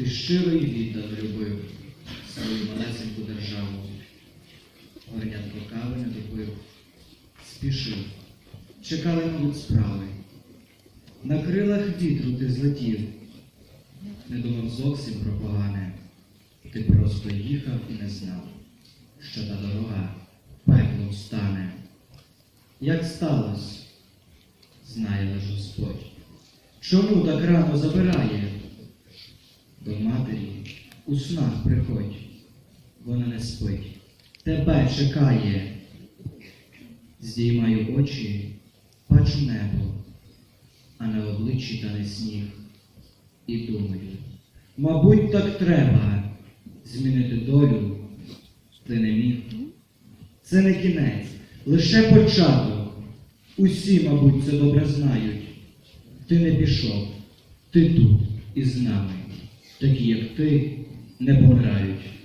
ти щиро і віддано любив свою малесеньку державу. Горнятко кави не допив, спішив, чекали, мабуть, справи. На крилах вітру ти злетів, не думав зовсім про погане. Ти просто їхав і не знав, що та дорога пеклом стане. Як сталося, знає лиш Господь. Чому так рано забирає? До матері у снах приходь, вона не спить, тебе чекає. Здіймаю очі, бачу небо, а на обличчі тане сніг. І думаю, мабуть, так треба змінити долю, ти не міг. Це не кінець, лише початок. Усі, мабуть, це добре знають. Ти не пішов, ти тут із нами. Такі, як ти, не помирають.